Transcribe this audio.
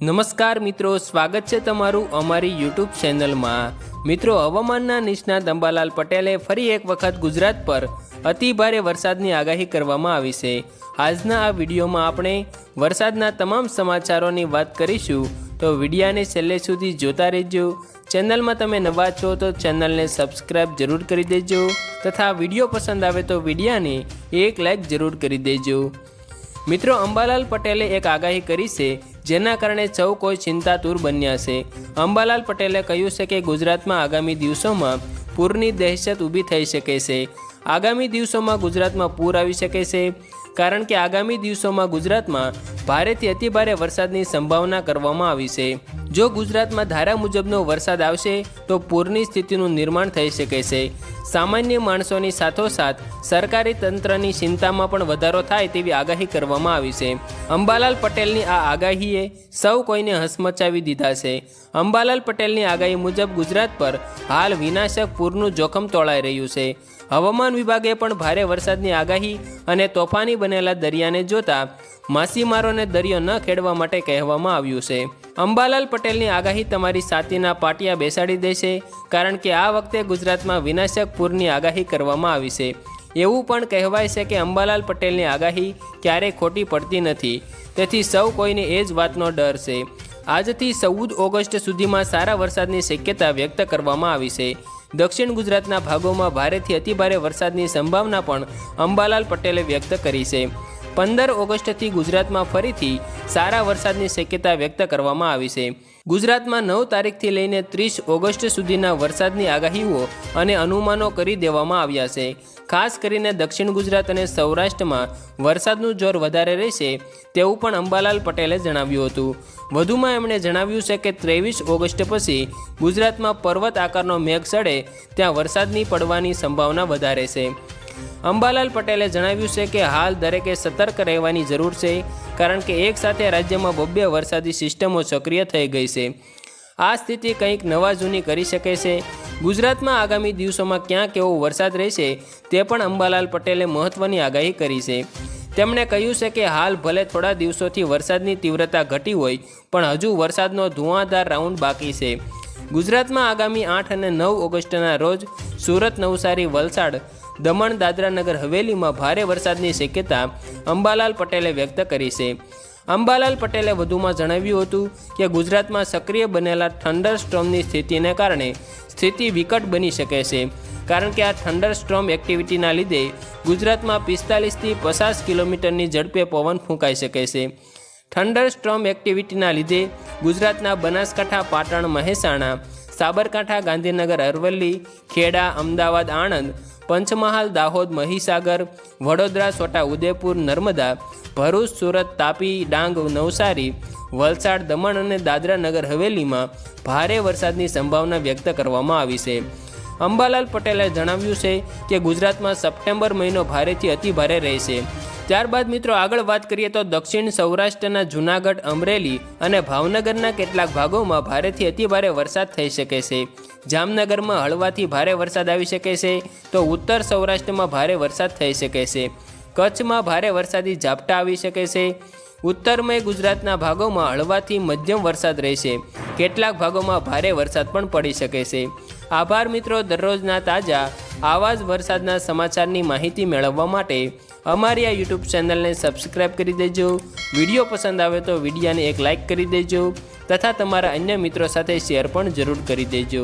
નમસ્કાર મિત્રો, સ્વાગત છે તમારું અમારી યુટ્યુબ ચેનલમાં મિત્રો, હવામાનના નિષ્ણાત અંબાલાલ પટેલે ફરી એક વખત ગુજરાત પર અતિ ભારે વરસાદની આગાહી કરવામાં આવી છે. આજના આ વિડીયોમાં આપણે વરસાદના તમામ સમાચારોની વાત કરીશું. તો વિડીયાને છેલ્લે સુધી જોતા રહેજો. ચેનલમાં તમે નવા છો તો ચેનલને સબસ્ક્રાઇબ જરૂર કરી દેજો. તથા વીડિયો પસંદ આવે તો વિડીયાને એક લાઇક જરૂર કરી દેજો. મિત્રો, અંબાલાલ પટેલે એક આગાહી કરી છે જેના કારણે સૌ કોઈ ચિંતાતુર બન્યા છે. અંબાલાલ પટેલે કહ્યું છે કે ગુજરાતમાં આગામી દિવસોમાં પૂરની દહેશત ઊભી થઈ શકે છે. આગામી દિવસોમાં ગુજરાતમાં પૂર આવી શકે છે, કારણ કે આગામી દિવસોમાં ગુજરાતમાં ભારેથી અતિભારે વરસાદની સંભાવના કરવામાં આવી છે. જો ગુજરાતમાં ધારા મુજબનો વરસાદ આવશે, તો પૂરની સ્થિતિનું નિર્માણ થઈ શકે છે. સામાન્ય માણસોની સાથોસાથ સરકારી તંત્રની ચિંતામાં પણ વધારો થાય તેવી આગાહી કરવામાં આવી છે. અંબાલાલ પટેલની આ આગાહીએ સૌ કોઈને હસમચાવી દીધા છે. અંબાલાલ પટેલની આગાહી મુજબ ગુજરાત પર હાલ વિનાશક પૂરનું જોખમ તોળાઈ રહ્યું છે. હવામાન વિભાગે પણ ભારે વરસાદની આગાહી અને તોફાની બનેલા દરિયાને જોતા માછીમારોને દરિયો ન ખેડવા માટે કહેવામાં આવ્યું છે. અંબાલાલ પટેલની આગાહી તમારી સાતીના પાટિયા બેસાડી દેશે, કારણ કે આ વખતે ગુજરાતમાં વિનાશક પૂરની આગાહી કરવામાં આવી છે. એવું પણ કહેવાય છે કે અંબાલાલ પટેલની આગાહી ક્યારેય ખોટી પડતી નથી. તેથી સૌ કોઈને એ જ વાતનો ડર છે. આજથી ચૌદ ઓગસ્ટ સુધીમાં સારા વરસાદની શક્યતા વ્યક્ત કરવામાં આવી છે. દક્ષિણ ગુજરાતના ભાગોમાં ભારેથી અતિભારે વરસાદની સંભાવના પણ અંબાલાલ પટેલે વ્યક્ત કરી છે. પંદર ઓગસ્ટથી ગુજરાતમાં ફરીથી સારા વરસાદની શક્યતા વ્યક્ત કરવામાં આવી છે. ગુજરાતમાં નવ તારીખથી લઈને ત્રીસ ઓગસ્ટ સુધીના વરસાદની આગાહીઓ અને અનુમાનો કરી દેવામાં આવ્યા છે. ખાસ કરીને દક્ષિણ ગુજરાત અને સૌરાષ્ટ્રમાં વરસાદનું જોર વધારે રહેશે તેવું પણ અંબાલાલ પટેલે જણાવ્યું હતું. વધુમાં એમણે જણાવ્યું છે કે ત્રેવીસ ઓગસ્ટ પછી ગુજરાતમાં પર્વત આકારનો મેઘ સડે ત્યાં વરસાદની પડવાની સંભાવના વધારે છે. અંબાલાલ પટેલે જણાવ્યું છે કે હાલ દરેકે સતર્ક રહેવાની જરૂર છે. કારણ કે એકસાથે રાજ્યમાં ભવ્ય વરસાદી સિસ્ટમો સક્રિય થઈ ગઈ છે. આ સ્થિતિ કંઈક નવા જૂની કરી શકે છે. ગુજરાતમાં આગામી દિવસોમાં ક્યાં કેવો વરસાદ રહેશે તે પણ અંબાલાલ પટેલે મહત્ત્વની આગાહી કરી છે. તેમણે કહ્યું છે કે હાલ ભલે થોડા દિવસોથી વરસાદની તીવ્રતા ઘટી હોય, પણ હજુ વરસાદનો ધુઆંધાર રાઉન્ડ બાકી છે. ગુજરાતમાં આગામી આઠ અને નવ ઓગસ્ટના રોજ સુરત, નવસારી, વલસાડ, દમણ દાદરા નગર હવેલીમાં ભારે વરસાદની શક્યતા અંબાલાલ પટેલે વ્યક્ત કરી છે. અંબાલાલ પટેલે વધુમાં જણાવ્યું હતું કે ગુજરાતમાં સક્રિય બનેલા થંડર સ્ટ્રોમની સ્થિતિને કારણે સ્થિતિ વિકટ બની શકે છે, કારણ કે આ થંડર સ્ટ્રોમ એક્ટિવિટીના લીધે ગુજરાતમાં પિસ્તાલીસથી પચાસ કિલોમીટરની ઝડપે પવન ફૂંકાઈ શકે છે. થંડર સ્ટ્રોમ એક્ટિવિટીના લીધે ગુજરાતના બનાસકાંઠા પાટણ મહેસાણા, સાબરકાંઠા, ગાંધીનગર, અરવલ્લી, ખેડા, અમદાવાદ, આણંદ, પંચમહાલ, દાહોદ, મહીસાગર, વડોદરા છોટા ઉદેપુર નર્મદા, ભરૂચ, સુરત, તાપી, ડાંગ, નવસારી, વલસાડ, દમણ અને દાદરા નગર હવેલીમાં ભારે વરસાદની સંભાવના વ્યક્ત કરવામાં આવી છે. અંબાલાલ પટેલે જણાવ્યું છે કે ગુજરાતમાં સપ્ટેમ્બર મહિનો ભારેથી અતિભારે રહેશે. ત્યારબાદ મિત્રો આગળ વાત કરીએ તો દક્ષિણ સૌરાષ્ટ્રના જૂનાગઢ, અમરેલી અને ભાવનગરના કેટલાક ભાગોમાં ભારેથી અતિભારે વરસાદ થઈ શકે છે. જામનગરમાં હળવાથી ભારે વરસાદ આવી શકે છે. તો ઉત્તર સૌરાષ્ટ્રમાં ભારે વરસાદ થઈ શકે છે. કચ્છમાં ભારે વરસાદી ઝાપટા આવી શકે છે. ઉત્તરમય ગુજરાતના ભાગોમાં હળવાથી મધ્યમ વરસાદ રહેશે. કેટલાક ભાગોમાં ભારે વરસાદ પણ પડી શકે છે. આભાર મિત્રો, દરરોજના તાજા આવા જ વરસાદના સમાચારની માહિતી મેળવવા માટે અમારી આ યુટ્યુબ ચેનલને સબસ્ક્રાઈબ કરી દેજો. વીડિયો પસંદ આવે તો વિડીયાને એક લાઇક કરી દેજો. તથા તમારા અન્ય મિત્રો સાથે શેર પણ જરૂર કરી દેજો.